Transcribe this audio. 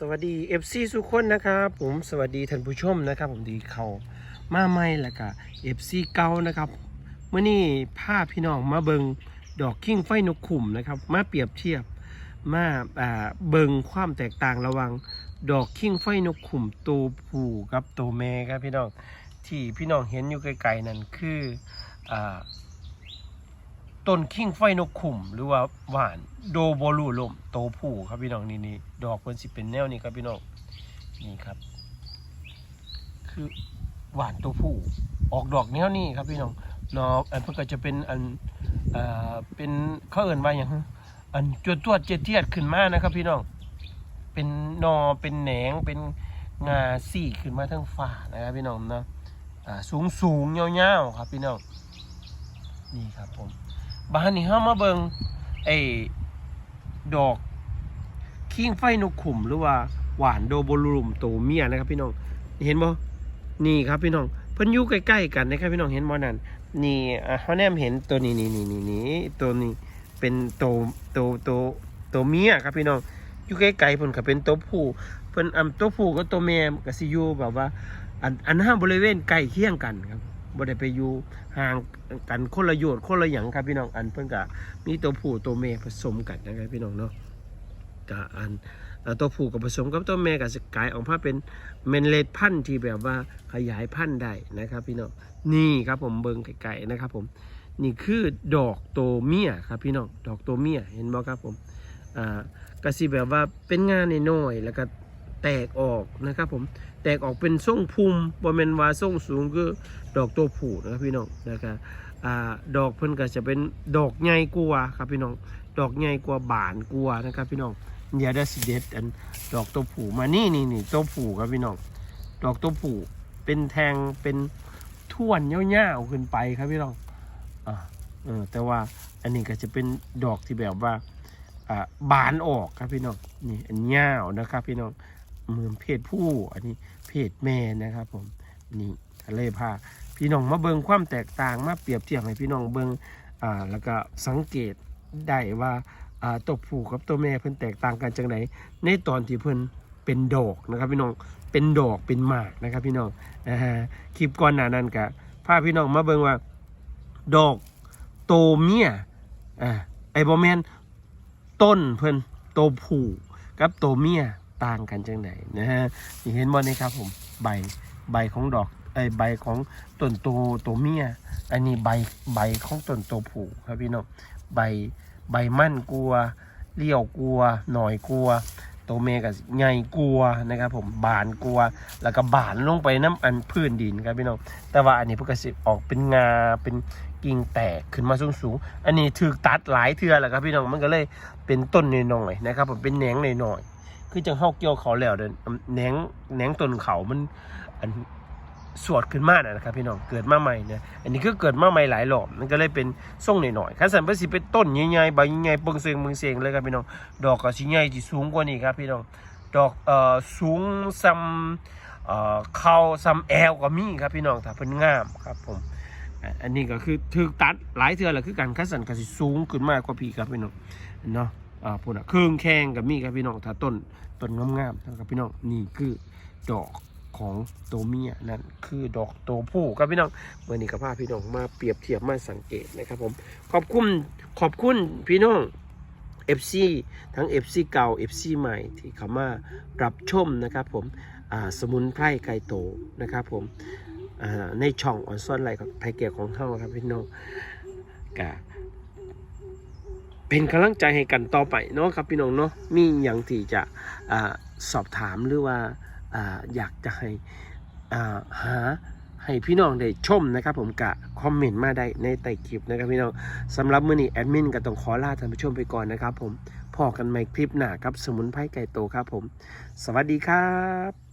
สวัสดี FC สุกคนนะครับผมสวัสดีท่านผู้ชมนะครับ ผมดีเขามาใหม่แล้วก็ FC เก่านะครับเมื่อนี้พาพี่น้องมาเบิงดอกคิงไฟนกขุมนะครับมาเปรียบเทียบมาอ่าเบิงความแตกต่างระหว่างดอกคิงไฟนกขุมตัวผู้กับตัวแม่ครับพี่น้องที่พี่น้องเห็นอยู่ไกลๆนั่นคืออ่า ต้นคิงไฟนกขุมหรือว่าหวานโดโบลูลมโตผู้ครับพี่น้องนี่นี่ดอกมันสิเป็นแนวนี้ครับพี่น้องนี่ครับ คือหวานโตผู้ออกดอกแนวนี้ครับพี่น้องนออันเพิ่นก็จะเป็นอันอ่อเป็นเขาเอิ่นว่าอย่างอันจวดตวดเจ็ดเทียดขึ้นมานะครับ พี่น้องเป็นนอเป็นแหนงเป็นงาสี่ขึ้นมาทั้งฝ่านะครับพี่น้องเนาะอ่าสูงสูงๆยาวๆครับพี่น้องนี่ครับผม บ้านนี้เฮามาเบิงไอ้ดอกคิงไฟนกขุมหรือว่าหวานโดโบลูมโตเมียนะครับ พี่น้องเห็นบ่นี่ครับพี่น้องเพิ่นอยู่ใกล้ๆกันนะครับพี่น้องเห็นบ่นั่นนี่เฮาแนมเห็นตัวนี้นี่นี่นี่นี่ตัวนี้เป็นโตัวตัวตัวตัวเมียครับพี่น้องอยู่ใกล้ๆเพิ่นก็เป็นตัวผู้เพิ่นอำตัวผู้กับตัวแม่ก็สิอยู่แบบว่า อันอันห้าบริเวณใกล้เคียงกันครับ บ่ได้ไปอยู่ห่างกันคนละโยชน์คนละหยังครับพี่น้องอันเพิ่นก็มีตัวผู้ตัวแม่ผสมกันนะครับพี่น้องเนาะก็อันตัวผู้กับผสมกับตัวแม่ก็จะกายออกมาเป็นเมนเลดพันธุ์ที่แบบว่าขยายพันธุ์ได้นะครับพี่น้องนี่ครับผมเบิ่งไกลๆนะครับผมนี่คือดอกตัวเมียครับพี่น้องดอกตัวเมียเห็นบ่ครับผมอ่าก็สิแบบว่าเป็นงานน้อยๆแล้วก็ แตกออกนะครับผมแตกออกเป็นทรงพุ่มบ่แม่นว่าทรงสูงคือดอกตัวผูนะครับพี่น้องนะครับอดอกเพิ่นก็จะเป็นดอกใหญ่กว่าครับพี่น้องดอกใหญ่กว่าบานกว่านะครับพี่น้องเดี๋ยวได้สิเด็ดอันดอกตัวผูมานี่นี่นี่ตัวผูครับพี่น้องดอกตัวผูเป็นแทงเป็นท่วนยาวๆขึ้นไปครับพี่น้องอ่าเออแต่ว่าอันนี้ก็จะเป็นดอกที่แบบว่าอ่าบานออกครับพี่น้องนี่อันยาวนะครับพี่น้อง เหมือนเพศผู้อันนี้เพศแม่นะครับผมนี่ทะเลผ้าพี่น้องมาเบิงความแตกต่างมาเปรียบเทียบให้พี่น้องเบิงอ่าแล้วก็สังเกตได้ว่าอ่าตัวผู้กับตัวแม่เพิ่นแตกต่างกันจังไหนในตอนที่เพิ่นเป็นดอกนะครับพี่น้องเป็นดอกเป็นหมากนะครับพี่น้องอ่าคลิปก่อนหน้านั้นกะพาพี่น้องมาเบิงว่า ดอกโตเมียอ่าไอ้บอแมนต้นเพิ่นโตผู้กับโตเมีย ต่างกันจังไหนนะฮะนี่เห็นบ่นี่ครับผมใบใบของดอกไอใบของต้นโตตัวเมียอันนี้ใบใบของต้นโตผู้ครับพี่น้องใบใบมั่นกลัวเลี้ยวกลัวหน่อยกลัวตัวเมกับใหญ่กลัวนะครับผมบานกลัว แล้วก็บานลงไปน้ำอันพื้นดินครับพี่น้องแต่ว่าอันนี้พวกกระสิออกเป็นงาเป็นกิ่งแตกขึ้นมาสูงสูงๆอันนี้ถือตัดหลายเทือแหละครับพี่น้องมันก็เลยเป็นต้นหน่อยๆนะครับผมเป็นแหนงหน่อยๆ คือจังเฮาเกี่ยวเขาแล้วเดินแหนงแหนงต้นเขามันอันสวดขึ้นมานะนะครับพี่น้องเกิดมาใหม่เนี่ยอันนี้คือเกิดมาใหม่หลายรอบมันก็เลยเป็นทรงหน่อยๆคันสันเพิ่นสิเป็นต้นใหญ่ๆใบใหญ่ๆเปิงเสียงเปิงเสียงเลยครับพี่น้องดอกก็สิใหญ่ที่สูงกว่านี้ครับพี่น้องดอกเอ่อสูงซ้ำเอ่อเข่าซ้ำแอวก็มีครับพี่น้องถ้าเพิ่นงามครับผมอันนี้ก็คือถูกตัดหลายเทื่อแล้วคือกันคันสันก็สิสูงขึ้นมากกว่าพี่ครับพี่น้องเนาะ อ่าพุ่นน่ะเครื่องแข้งก็มีครับพี่น้องถ้าต้นต้นงามๆนะครับพี่น้องนี่คือดอกของตัวเมียนั่นคือดอกตัวผู้ครับพี่น้องเมื่อนี้กับพาพี่น้องมาเปรียบเทียบมาสังเกตนะครับผมขอบคุณขอบคุณพี่น้อง FC ทั้ง FC เก่า FC ใหม่ที่เข้ามารับชมนะครับผมอ่าสมุนไพรไก่โตนะครับผมอ่าในช่องออนซ่อนไหลกับไทยเกียของเฮาครับพี่น้องกะ เป็นกำลังใจให้กันต่อไปเนาะครับพี่น้องเนาะมีอย่างที่จะอสอบถามหรือว่าออยากจะให้หาให้พี่น้องได้ชมนะครับ ผมกะคอมเมนต์มาได้ในใต้คลิปนะครับพี่น้องสำหรับมื้อนี้แอดมินก็ต้องขอลาท่านผู้ชมไปก่อนนะครับ ผมพอกันใหม่คลิปหน้าครับสมุนไพรไก่โตครับผม สวัสดีครับ